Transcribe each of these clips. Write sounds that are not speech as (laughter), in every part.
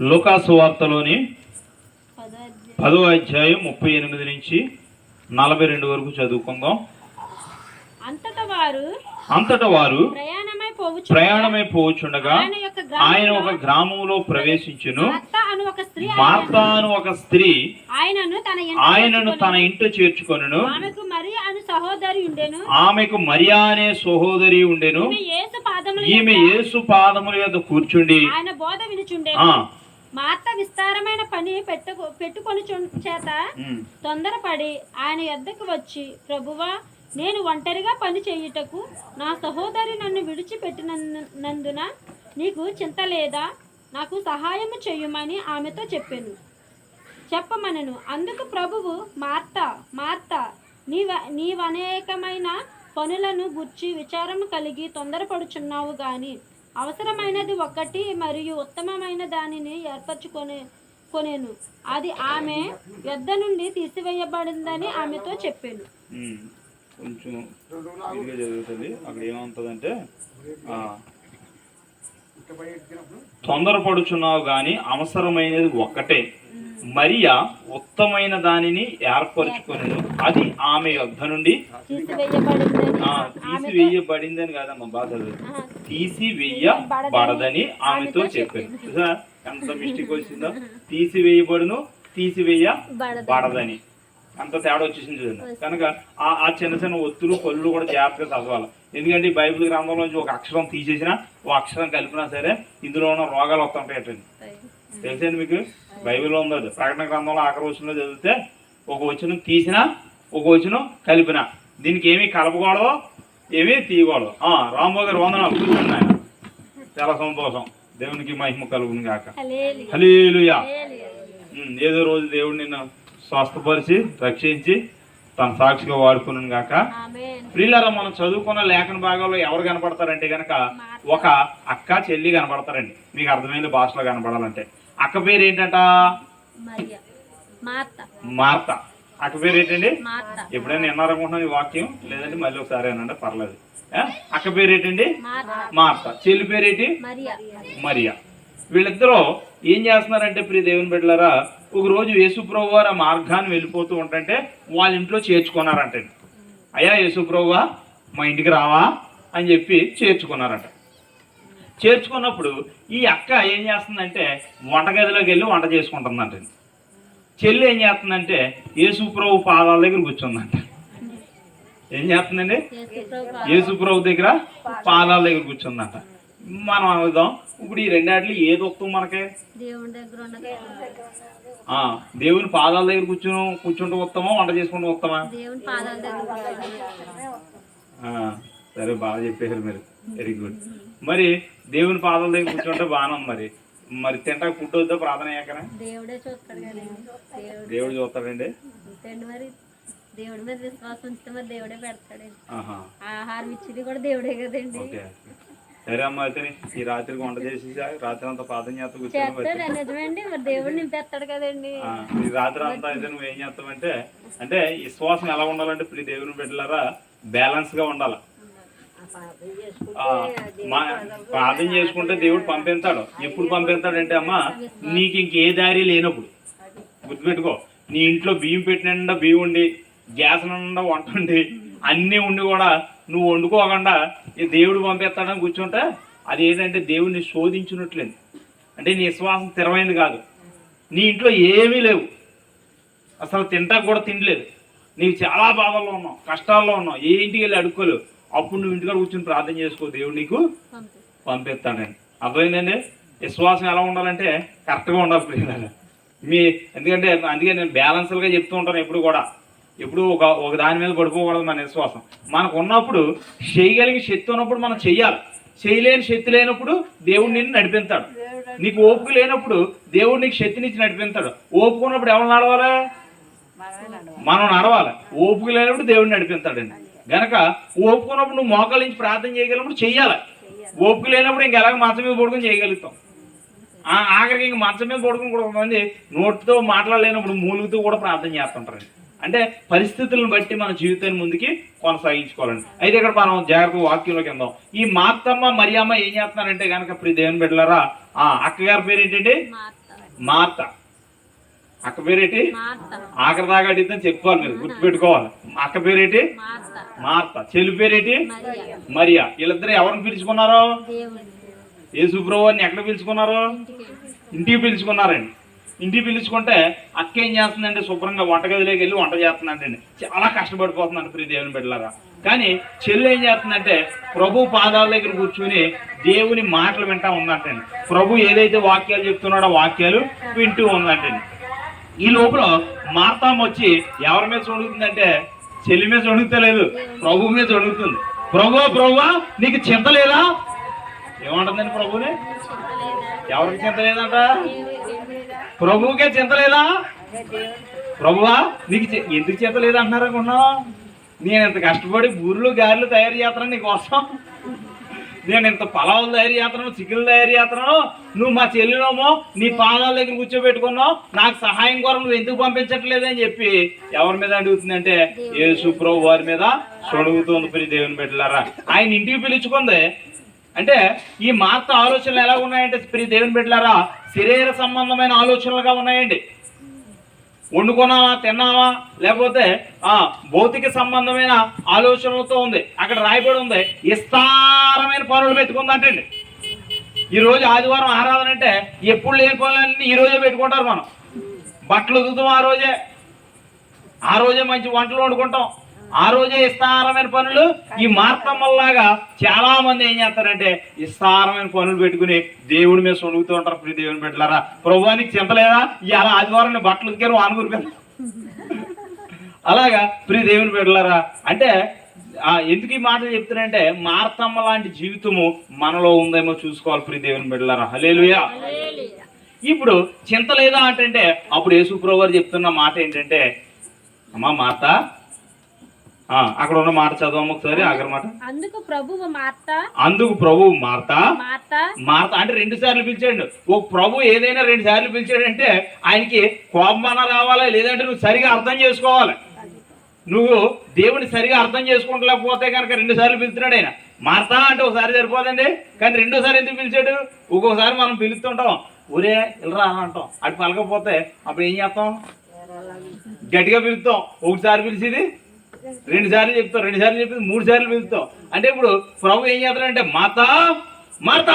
లోకాసు వార్తలోని పదో అధ్యాయం. ముప్పై ఎనిమిది నుంచి నలభై రెండు వరకు చదువుకుందాం. అంతటా వారు అంతటా వారు ప్రయాణమై పోవచ్చు ప్రయాణమై పోవచ్చుండగా ఆయన ఒక గ్రామంలో ప్రవేశించును. మార్త అను ఒక స్త్రీ ఆయనను తన ఇంట చేర్చుకొని, ఆమెకు మరి అను సహోదరి ఉండెను. ఆమెకు మరియా అనే సహోదరి ఉండెను. ఈమె యేసు పాదముల యొక్క కూర్చుండి ఆయన బోధ ఆ మార్త విస్తారమైన పని పెట్టుకు పెట్టుకొని చేత తొందరపడి ఆయన యొద్దకు వచ్చి ప్రభువా నేను ఒంటరిగా పని చేయుటకు నా సహోదరి నన్ను విడిచిపెట్టినందున నీకు చింత లేదా? నాకు సహాయము చెయ్యమని ఆమెతో చెప్పాను. చెప్పమనను. అందుకు ప్రభువు మార్త మార్త నీవ నీవనేకమైన పనులను గుర్చి విచారం కలిగి తొందరపడుచున్నావు గాని అవసరమైనది ఒకటి మరియు ఉత్తమమైన దానిని ఏర్పరచుకొనే కొనేను. అది ఆమె యొద్ద నుండి తీసివేయబడిందని ఆమెతో చెప్పాను. కొంచెం జరుగుతుంది. అక్కడ ఏమవుతుందంటే తొందరపడుచున్నావు గాని అవసరమైనది ఒక్కటే. మరియా ఉత్తమైన దానిని ఏర్పరచుకొని అది ఆమె యొద్ధ నుండి తీసివేయబడిందని కాదమ్మా బాధ తీసివేయబడదని ఆమెతో చెప్పాను. ఎంత మిస్టేక్ వచ్చిందో. తీసివేయబడును తీసివేయబడదని అంత తేడా వచ్చేసింది చూడండి. కనుక ఆ ఆ చిన్న చిన్న ఒత్తులు పళ్ళు కూడా జాగ్రత్తగా చదవాలి. ఎందుకంటే ఈ బైబిల్ గ్రంథంలో నుంచి ఒక అక్షరం తీసేసినా ఒక అక్షరం కలిపినా సరే ఇందులో ఉన్న రోగాలు వస్తుంటాయి అటండి తెలుసండి మీకు? బైబిల్లో ఉంది అది. ప్రకటన గ్రంథంలో ఆఖరి వచనంలో చదివితే ఒక వచనం తీసినా ఒక వచనం కలిపినా. దీనికి ఏమీ కలపకూడదు ఏమీ తీయకూడదు. ఆ, రాంబాబు గారు వందనాలు. కూర్చోండి ఆయన చాలా సంతోషం. దేవునికి మహిమ కలుగును హల్లెలూయా. హలీలుయా ఏదో రోజు దేవుడు నిన్ను స్వస్థపరిచి రక్షించి తన సాక్షిగా వాడుకును గాక. ప్రియులారా మనం చదువుకున్న లేఖన భాగంలో ఎవరు కనపడతారంటే గనక ఒక అక్క చెల్లి కనపడతారండి. మీకు అర్థమైన భాషలో కనపడాలంటే. అక్క పేరు ఏంటంట. మార్త. అక్క పేరు ఏంటండి ఎప్పుడైనా విన్నారనుకుంటున్నాను ఈ వాక్యం? లేదంటే మళ్ళీ ఒకసారి అనండి పర్లేదు? అక్క పేరు ఏంటండి మార్త. చెల్లి పేరేంటి? మరియా. వీళ్ళిద్దరూ ఏం చేస్తున్నారంటే ప్రియ దేవుని బిడ్డలారా ఒక రోజు యేసుప్రభు వారు ఆ మార్గాన్ని వెళ్ళిపోతూ ఉంటుంటే వాళ్ళ ఇంట్లో చేర్చుకున్నారంటండి అయ్యా యేసుప్రభువా మా ఇంటికి రావా అని చెప్పి చేర్చుకున్నారంట. చేర్చుకున్నప్పుడు ఈ అక్క ఏం చేస్తుందంటే వంటగదిలోకి వెళ్ళి వంట చేసుకుంటుందంట. చెల్లి ఏం చేస్తుందంటే యేసుప్రభు పాదాల దగ్గర కూర్చుందంట. ఏం చేస్తుందండి? యేసు ప్రభు యేసుప్రభు దగ్గర పాదాల దగ్గర కూర్చుందంట. మనం అనుదాం. ఇప్పుడు ఈ రెండాట్లు ఏది వస్తుంది మనకి? దేవుని పాదాల దగ్గర కూర్చుని కూర్చుంటూ వస్తామా వంట చేసుకుంటూ వస్తామా? సరే బాగా చెప్పేశారు మీరు. వెరీ గుడ్ మరి దేవుని పాదాల దగ్గర కూర్చుంటే బాగానే మరి. మరి తింటాక ఫుడ్ వద్దా ప్రార్థన అయ్యాకనే దేవుడే చూస్తాడండి. దేవుడి మీద విశ్వాసం ఉంచితే మరి దేవుడే పెడతాడండి. ఆహా. ఆహారం ఇచ్చేది కూడా దేవుడే కదండి. సరే అమ్మ అయితే ఈ రాత్రికి వంట చేసి రాత్రి అంతా ప్రార్థన చేస్తా ఆ, ఈ రాత్రి అంతా అయితే నువ్వు ఏం చేస్తావంటే అంటే విశ్వాసం ఎలా ఉండాలంటే ఇప్పుడు దేవుని బిడ్డలారా బ్యాలెన్స్గా ఉండాలి. ప్రార్థన చేసుకుంటే దేవుడు పంపిస్తాడు ఎప్పుడు పంపిస్తాడంటే అమ్మ నీకు ఇంకే దారి లేనప్పుడు. గుర్తుపెట్టుకో నీ ఇంట్లో బియ్యం పెట్టిన బియ్యం ఉండి గ్యాస్ నిండా వంట ఉండి అన్నీ ఉండి కూడా నువ్వు వండుకోకుండా ఈ దేవుడు పంపిస్తాడని కూర్చుంటే అది ఏంటంటే దేవుడిని శోధించినట్లేదు. అంటే నీ విశ్వాసం స్థిరమైంది కాదు. నీ ఇంట్లో ఏమీ లేవు. అసలు తింటాక కూడా తినలేదు. నీకు చాలా బాధల్లో ఉన్నావు కష్టాల్లో ఉన్నావు ఏ ఇంటికి వెళ్ళి అడుక్కోలేవు. అప్పుడు నువ్వు ఇంటికాడ కూర్చొని ప్రార్థన చేసుకో దేవుడు నీకు పంపి పంపిస్తాడండి అర్థమైందండి? విశ్వాసం ఎలా ఉండాలంటే కరెక్ట్గా ఉండాలి. మీ ఎందుకంటే అందుకే నేను బ్యాలెన్స్గా చెప్తూ ఉంటాను ఎప్పుడు కూడా. ఎప్పుడు ఒక ఒక దాని మీద పడిపోకూడదు మన విశ్వాసం. మనకు ఉన్నప్పుడు చేయగలిగే శక్తి ఉన్నప్పుడు మనం చెయ్యాలి. చేయలేని శక్తి లేనప్పుడు దేవుడు నిన్ను నడిపిస్తాడు. నీకు ఓపిక లేనప్పుడు దేవుడు నీకు శక్తినిచ్చి నడిపిస్తాడు. ఓపుకున్నప్పుడు ఎవరు నడవాలి? మనం నడవాలి. ఓపిక లేనప్పుడు దేవుడు నడిపిస్తాడండి గనక ఓపుకున్నప్పుడు నువ్వు మోకాల నుంచి ప్రార్థన చేయగలిగినప్పుడు చెయ్యాలి. ఓపిక లేనప్పుడు ఇంకెలాగ మంచం మీద పడుకుని చేయగలుగుతాం? ఆ, ఆఖరికి ఇంక మంచం మీద పడుకుని కూడా కొంతమంది నోటితో మాట్లాడలేనప్పుడు మూలుగుతూ కూడా ప్రార్థన చేస్తుంటారండి అంటే పరిస్థితులను బట్టి మన జీవితాన్ని ముందుకి కొనసాగించుకోవాలండి. అయితే ఇక్కడ మనం జాగ్రత్త వాక్యంలోకి వెళ్దాం. ఈ మార్తమ్మ మరియమ్మ ఏం చేస్తున్నారంటే కనుక ప్రియ దేవుని బిడ్డలారా ఆ అక్కగారి పేరు ఏంటంటే మార్త మార్త అక్క పేరేటి? ఆఖరి దాకా అడిగితే చెప్పుకోవాలి మీరు గుర్తుపెట్టుకోవాలి అక్క పేరేటి? మార్త చెల్లి పేరేటి? మరియా. వీళ్ళిద్దరు ఎవరిని పిలుచుకున్నారు? ఏ సుబ్రహ్మణ్యం ఎక్కడ పిలుచుకున్నారు? ఇంటికి పిలుచుకున్నారండి. ఇంటికి పిలుచుకుంటే అక్క ఏం చేస్తుందంటే శుభ్రంగా వంటగదిలోకి వెళ్ళి వంట చేస్తుందంటండి చాలా కష్టపడిపోతుందండి ప్రియ దేవుని బిడ్డలారా. కానీ చెల్లి ఏం చేస్తుందంటే ప్రభు పాదాల దగ్గర కూర్చుని దేవుని మాటలు వింటా ఉందంటండి. ప్రభు ఏదైతే వాక్యాలు చెప్తున్నాడో వాక్యాలు వింటూ ఉందంటండి. ఈ లోపల మార్తాం వచ్చి ఎవరి మీద చొడుగుతుందంటే చెల్లి మీద చొడుగుతలేదు ప్రభు మీద చొడుగుతుంది ప్రభు ప్రభు నీకు చింత లేదా? ఏమంటుందండి ప్రభుని? ఎవరికి చింత లేదంట? ప్రభువుకే చింతలేదా ప్రభువా నీకు ఎందుకు చింతలేదు అంటున్నారు అనుకున్నావు నేను ఇంత కష్టపడి బూరులు గారెలు తయారు చేస్తాను నీకోసం నేను ఇంత పలావులు తయారు చేస్తున్నాను చికెన్లు తయారు చేస్తున్నాను. నువ్వు మా చెల్లినోమో నీ పాదాల దగ్గర కూర్చోబెట్టుకున్నావు. నాకు సహాయం కోరం నువ్వు ఎందుకు పంపించట్లేదు అని చెప్పి ఎవరి మీద అడుగుతుందంటే యేసు ప్రభు వారి మీద సొడుగుతుంది ప్రియ దేవుని బిడ్డలారా. ఆయన ఇంటికి పిలుచుకుంది అంటే ఈ మార్త ఆలోచనలు ఎలా ఉన్నాయంటే ప్రియ దేవుని బిడ్డలారా శరీర సంబంధమైన ఆలోచనలుగా ఉన్నాయండి. వండుకున్నావా తిన్నావా లేకపోతే ఆ భౌతిక సంబంధమైన ఆలోచనలతో ఉంది అక్కడ రాయబడి ఉంది విస్తారమైన పనులు పెట్టుకుందంటండి. ఈ రోజు ఆదివారం ఆరాధన అంటే ఎప్పుడు లేని పనులన్నీ ఈ రోజే పెట్టుకుంటారు మనం. బట్టలు ఉతుకుతాం ఆ రోజే. ఆ రోజే మంచి వంటలు వండుకుంటాం. ఆ రోజే విస్తారమైన పనులు. ఈ మార్తమ్మల్లాగా చాలా మంది ఏం చేస్తారంటే విస్తారమైన పనులు పెట్టుకుని దేవుడి మీద సొడుగుతూ ఉంటారు. ప్రియ దేవుని పెట్టారా ప్రభువానికి చింతలేదా ఇలా ఆదివారం బట్టలు ఉతికాను వానుగురు కదా. అలాగా ప్రియ దేవుని పెట్టారా అంటే ఆ, ఎందుకు ఈ మాటలు చెప్తున్నానంటే మార్తమ్మ లాంటి జీవితము మనలో ఉందేమో చూసుకోవాలి ప్రియ దేవుని బిడ్డలారా. హలేలుయా. ఇప్పుడు చింత లేదా అంటే అప్పుడు గారు చెప్తున్న మాట ఏంటంటే అమ్మా మాత అక్కడ ఉన్న మాట చదవమ్మ ఒకసారి ఆఖరి మాట. అందుకు ప్రభువు మార్త. అందుకు ప్రభు మార్త. మార్త. మార్త అంటే రెండు సార్లు పిలిచాడు. ఒక ప్రభు ఏదైనా రెండు సార్లు పిలిచాడంటే ఆయనకి కోపమన రావాలా లేదంటే నువ్వు సరిగా అర్థం చేసుకోవాలి? నువ్వు దేవుని సరిగా అర్థం చేసుకుంటలేకపోతే కనుక రెండు సార్లు పిలుస్తున్నాడు ఆయన. మార్తా అంటే ఒకసారి సరిపోదండి కానీ రెండోసారి ఎందుకు పిలిచాడు? ఒక్కొక్కసారి మనం పిలుస్తుంటాం. ఊరే వెళ్ళరా అంటాం. అటు పలకపోతే అప్పుడు ఏం చేస్తాం? గట్టిగా పిలుస్తాం. ఒకసారి పిలిచేది రెండు సార్లు చెప్తాం రెండు సార్లు చెప్పి మూడు సార్లు పిలుస్తాం. అంటే ఇప్పుడు ప్రభు ఏం చేస్తాడంటే మాతా మాతా.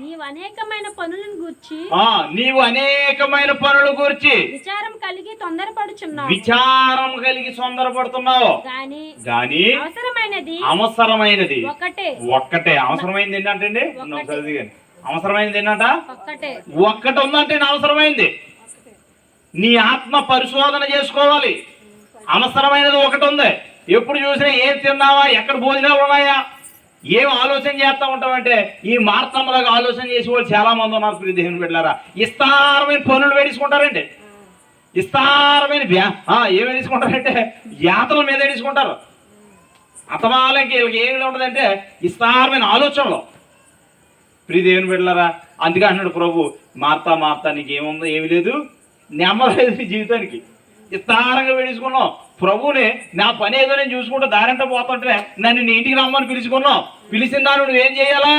నీవు అనేకమైన పనులను గూర్చి ఆ నీవు అనేకమైన పనుల గురించి విచారం కలిగి తొందరపడుచున్నావు. విచారం కలిగి తొందరపడుతున్నావు. గాని గాని అవసరమైనది అవసరమైనది. ఒకటే. ఒక్కటే. అవసరమైంది ఏంటంటే దిగండి. అవసరమైనది ఏంటంట? ఒక్కటే. ఒక్కటి ఉందంటే అవసరమైంది. నీ ఆత్మ పరిశోధన చేసుకోవాలి. అనవసరమైనది ఒకటి ఉంది ఎప్పుడు చూసినా ఏం తిన్నావా ఎక్కడ భోజనాలు ఉన్నాయా? ఏం ఆలోచన చేస్తా ఉంటామంటే ఈ మార్తమ్మలాగా ఆలోచన చేసే వాళ్ళు చాలా మంది ఉన్నారు ప్రియ దేవుని బిడ్డలారా. విస్తారమైన పనులు వేడించుకుంటారండి విస్తారమైన వ్యా ఏం వేడించుకుంటారంటే యాతల మీద వేడించుకుంటారు అతమాలకి వీళ్ళకి ఏమి ఉండదంటే విస్తారమైన ఆలోచనలు. ప్రియ దేవుని బిడ్డలారా అందుకే అన్నాడు ప్రభు మార్తా మార్తా నీకేముందో ఏమి లేదు. నెమ్మలేదు జీవితానికి. విస్తారంగా విడుచుకున్నాం. ప్రభుని నా పని ఏదో నేను చూసుకుంటూ దారంట పోతుంటే నన్ను నీ ఇంటికి రమ్మని పిలుచుకున్నావు పిలిచిన దాన్ని నువ్వేం చేయాలా?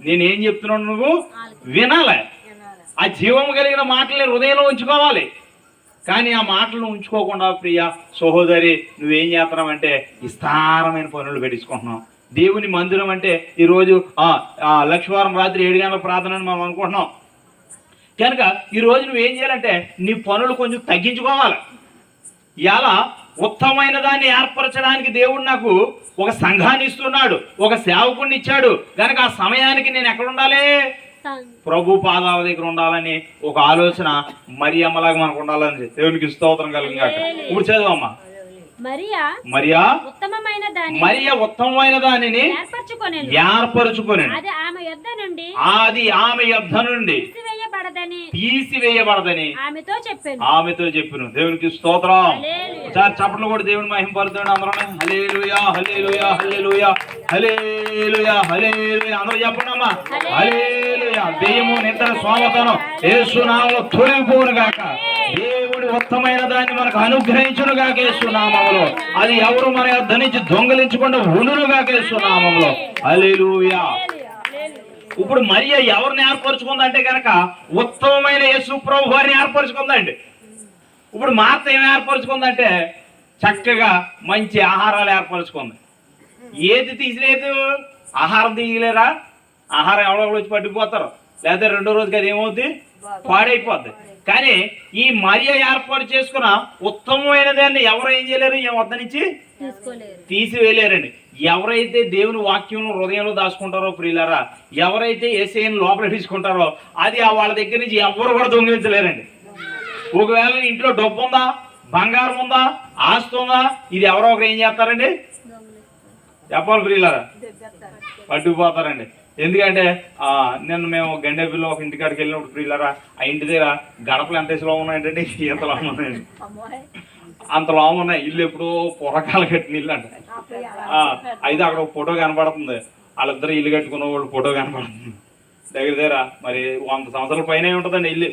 నేనేం చెప్తున్నాను నువ్వు? వినాలి? ఆ జీవం కలిగిన మాటల్ని హృదయంలో ఉంచుకోవాలి. కానీ ఆ మాటలను ఉంచుకోకుండా ప్రియ సహోదరి నువ్వేం చేస్తున్నావంటే విస్తారమైన పనులు పెట్టించుకుంటున్నావు దేవుని మందిరం అంటే ఈరోజు లక్ష్మీవారం లక్షవారం రాత్రి ఏడు గంటల ప్రార్థన అని మనం అనుకుంటున్నాం. కనుక ఈ రోజు నువ్వేం చేయాలంటే నీ పనులు కొంచెం తగ్గించుకోవాలి. ఇలా ఉత్తమమైన దాన్ని ఏర్పరచడానికి దేవుడు నాకు ఒక సంఘాన్ని ఇస్తున్నాడు ఒక సేవకుడిని ఇచ్చాడు. కనుక ఆ సమయానికి నేను ఎక్కడ ఉండాలి? ప్రభు పాదాల దగ్గర ఉండాలని ఒక ఆలోచన మరి అమ్మలాగా మనకు ఉండాలని దేవునికి స్తోత్రం కలిగిన ఇప్పుడు చదవమ్మా మరియా మరియా? ఉత్తమమైన దాన్ని మరియ ఉత్తమమైన దానిని ఏర్పరచుకొనెను. అది ఆమె యొద్ద నుండి ఆది ఆమె నుండి తీసివేయబడదని తీసివేయబడదని ఆమెతో చెప్పాను. ఆమెతో చెప్పిన. దేవునికి స్తోత్రం. ఒకసారి చప్పట్లు కూడా దేవుని పడుతుంది అందరూ. Hallelujah hallelujah hallelujah hallelujah hallelujah అందరూ చెప్పండి అమ్మా. హలేలుయా దెయ్యము నిద్ర స్వామతనం యేసునామములో తొలగిపోను గాక. ఉత్తమైన దాన్ని మనకు అనుగ్రహించును గాక అది ఎవరు మన యొద్ద నుంచి దొంగలించకుండా ఉండును గాక అలీలుయా ఇప్పుడు మరియ ఎవరిని ఏర్పరచుకుందంటే కనుక ఉత్తమమైన యేసు ప్రభు వారిని ఏర్పరచుకుందండి. ఇప్పుడు మార్త ఏం ఏర్పరచుకుందంటే చక్కగా మంచి ఆహారాలు ఏర్పరచుకుంది. ఏది తీసిలేదు? ఆహారం తీయలేరా? ఆహారం ఎవడో వచ్చి పట్టుకుపోతారు. లేకపోతే రెండో రోజుకి అది ఏమవుద్ది? పాడైపోద్ది. కానీ ఈ మరియ ఏర్పాటు చేసుకున్న ఉత్తమమైన దాన్ని ఎవరు ఏం చేయలేరు? ఈ వద్ద నుంచి తీసివేయలేరండి. ఎవరైతే దేవుని వాక్యం హృదయంలో దాచుకుంటారో ప్రియులారా ఎవరైతే ఏసైని లోపల తీసుకుంటారో అది ఆ వాళ్ళ దగ్గర నుంచి ఎవరు కూడా దొంగిలించలేరండి. ఒకవేళ ఇంట్లో డబ్బు ఉందా బంగారం ఉందా ఆస్తి ఉందా ఇది ఎవరో ఒకరు ఏం చేస్తారండి? చెప్పాలి ప్రియులారా? పట్టుకుపోతారండి. ఎందుకంటే ఆ, నిన్న మేము గండేపిల్లో ఒక ఇంటికాడికి వెళ్ళినప్పుడు ప్రియులారా ఆ ఇంటి దగ్గర గడపలు ఎంత ఇసులో ఉన్నాయంటే ఇంత లోపల ఉన్నాయండి. అంత లోపల ఉన్నాయి. ఇల్లు ఎప్పుడో పూర్వకాలం కట్టిన ఇల్లు అంట. అయితే అక్కడ ఒక ఫోటో కనపడుతుంది. వాళ్ళిద్దరు ఇల్లు కట్టుకున్న వాళ్ళు ఫోటో కనపడుతుంది. దగ్గర దగ్గర మరి వంద సంవత్సరాల పైన ఉంటుందండి ఇల్లు.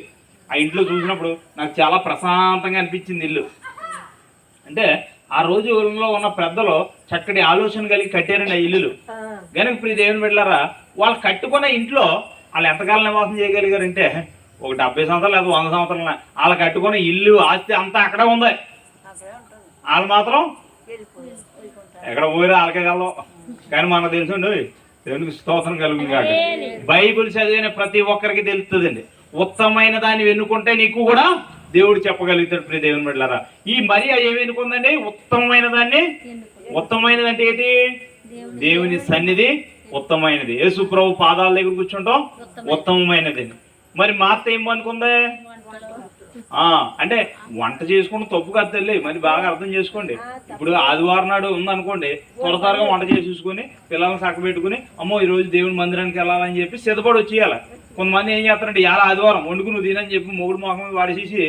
ఆ ఇంట్లో చూసినప్పుడు నాకు చాలా ప్రశాంతంగా అనిపించింది ఇల్లు. అంటే ఆ రోజుల్లో ఉన్న పెద్దలు చక్కటి ఆలోచన కలిగి కట్టారండి ఆ ఇల్లులు. గనుక ప్రియ దేవుని బిడ్డలారా వాళ్ళు కట్టుకున్న ఇంట్లో వాళ్ళు ఎంతకాలం నివాసం చేయగలిగారంటే ఒక డెబ్బై సంవత్సరాలు లేదా వంద సంవత్సరాలు. వాళ్ళు కట్టుకున్న ఇల్లు ఆస్తి అంతా అక్కడే ఉంది. వాళ్ళు మాత్రం ఎక్కడ పోయినా వాళ్ళకే కలవు. కానీ మనకు తెలుసండి దేవునికి స్తోత్రం కలుగుతుంది కాక బైబిల్ చదివిన ప్రతి ఒక్కరికి తెలుస్తుందండి. ఉత్తమమైన దాన్ని వెన్నుకుంటే నీకు కూడా దేవుడు చెప్పగలుగుతాడు ప్రియ దేవుని బిడ్డలారా. ఈ మరి ఏమి ఎన్నుకుందండి ఉత్తమమైన దాన్ని? ఉత్తమమైనది అంటే ఏంటి? దేవుని సన్నిధి. ఉత్తమమైనది. యేసు ప్రభు పాదాల దగ్గర కూర్చుంటాం? ఉత్తమమైనది. మరి మా అత్త ఏం అనుకుందే ఆ అంటే వంట చేసుకుని తప్పు కాదు తల్లి మరి బాగా అర్థం చేసుకోండి. ఇప్పుడు ఆదివారం నాడు ఉందనుకోండి త్వర త్వరగా వంట చేసి చూసుకుని పిల్లల్ని చక్క పెట్టుకుని అమ్మో ఈ రోజు దేవుని మందిరానికి వెళ్ళాలని చెప్పి సిద్ధపడి వచ్చేయాలి. కొంతమంది ఏం చేస్తారంటే ఇలా ఆదివారం వండుకు నువ్వు తినని చెప్పి మొగుడు మొహం వాడేసేసి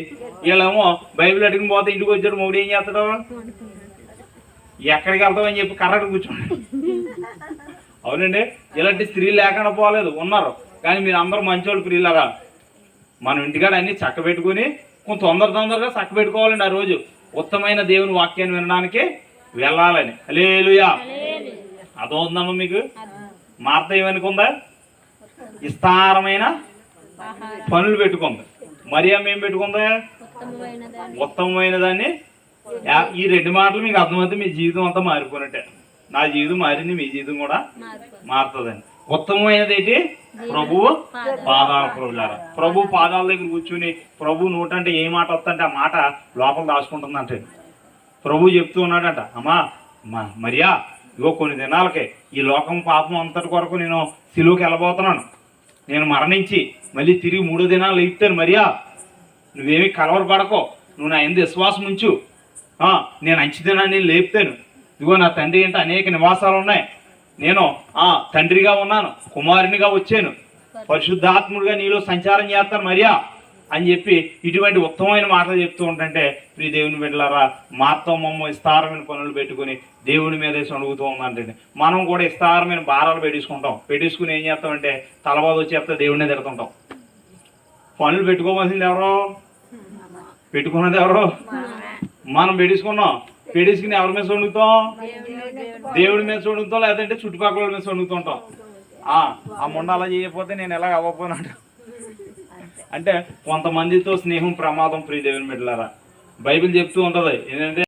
వీళ్ళేమో బైబిల్ అడిగిన పోతే ఇంటికి వచ్చాడు మొగుడు ఏం చేస్తాడు? ఎక్కడికి వెళ్తామని చెప్పి కర్రట కూర్చోండి (laughs) అవునండి. ఇలాంటి స్త్రీలు లేకుండా పోలేదు. ఉన్నారు. కానీ మీరు అందరూ మంచోళ్ళు ప్రియులరా. మనం ఇంటికాడ అన్ని చక్క పెట్టుకుని కొంత తొందర తొందరగా చక్క పెట్టుకోవాలండి ఆ రోజు. ఉత్తమైన దేవుని వాక్యాన్ని వినడానికి వెళ్ళాలని. లేలుయా అదవుతుందమ్మా మీకు? మార్త ఏమనుకుందా? విస్తారమైన పనులు పెట్టుకుంది. మరియమ్మ ఏం పెట్టుకుందా? ఉత్తమమైన దాన్ని ఈ రెండు మాటలు మీకు అర్థమైతే మీ జీవితం అంతా మారిపోయినట్టే. నా జీవితం మారింది మీ జీవితం కూడా మారుతుందండి. ఉత్తమమైనది ఏంటి ప్రభువు పాదాల ప్రభులారా ప్రభు పాదాల దగ్గర కూర్చుని ప్రభు నోట అంటే ఏ మాట వస్తుంటే ఆ మాట లోపల దాచుకుంటుందంటే. ప్రభు చెప్తూ ఉన్నాడంట అమ్మా మరియా ఇగో కొన్ని దినాలకే ఈ లోకం పాపం అంతటి కొరకు నేను సిలువకి వెళ్ళబోతున్నాను. నేను మరణించి మళ్ళీ తిరిగి మూడో దినాలు ఇస్తాను మరియా. నువ్వేమి కలవరపడకో. నువ్వు నా ఎందు విశ్వాసం ఉంచు. ఆ, నేను అంచుదినాన్ని లేపుతాను. ఇదిగో నా తండ్రి అంటే అనేక నివాసాలు ఉన్నాయి నేను ఆ తండ్రిగా ఉన్నాను కుమారునిగా వచ్చాను. పరిశుద్ధాత్ముడిగా నీలో సంచారం చేస్తాను మరియా అని చెప్పి ఇటువంటి ఉత్తమమైన మాటలు చెప్తూ ఉంటుంటే ప్రియ దేవుని బిడ్డలారా మాతో మమ్మ విస్తారమైన పనులు పెట్టుకుని దేవుని మీదే సణుగుతూ ఉందంటే మనం కూడా విస్తారమైన భారాలు పెట్టేసుకుంటాం. పెట్టేసుకుని ఏం చేస్తామంటే తలబాదు వచ్చేస్తే దేవుడిని తిడుతుంటాం. పనులు పెట్టుకోవాల్సింది ఎవరో? పెట్టుకున్నది ఎవరో? మనం పెట్టేసుకున్నాం. పెట్టేసుకుని ఎవరి మీద వండుతాం దేవుడి మీద సొణుగుతాం లేదంటే చుట్టుపక్కల మీద వండుతుంటాం ఆ ఆ మొండ అలా చేయకపోతే నేను ఎలా అవ్వకపోయినాడు అంటే కొంతమందితో స్నేహం ప్రమాదం ప్రియ దేవుని బిడ్డలారా. బైబిల్ చెప్తూ ఉంటది ఏంటంటే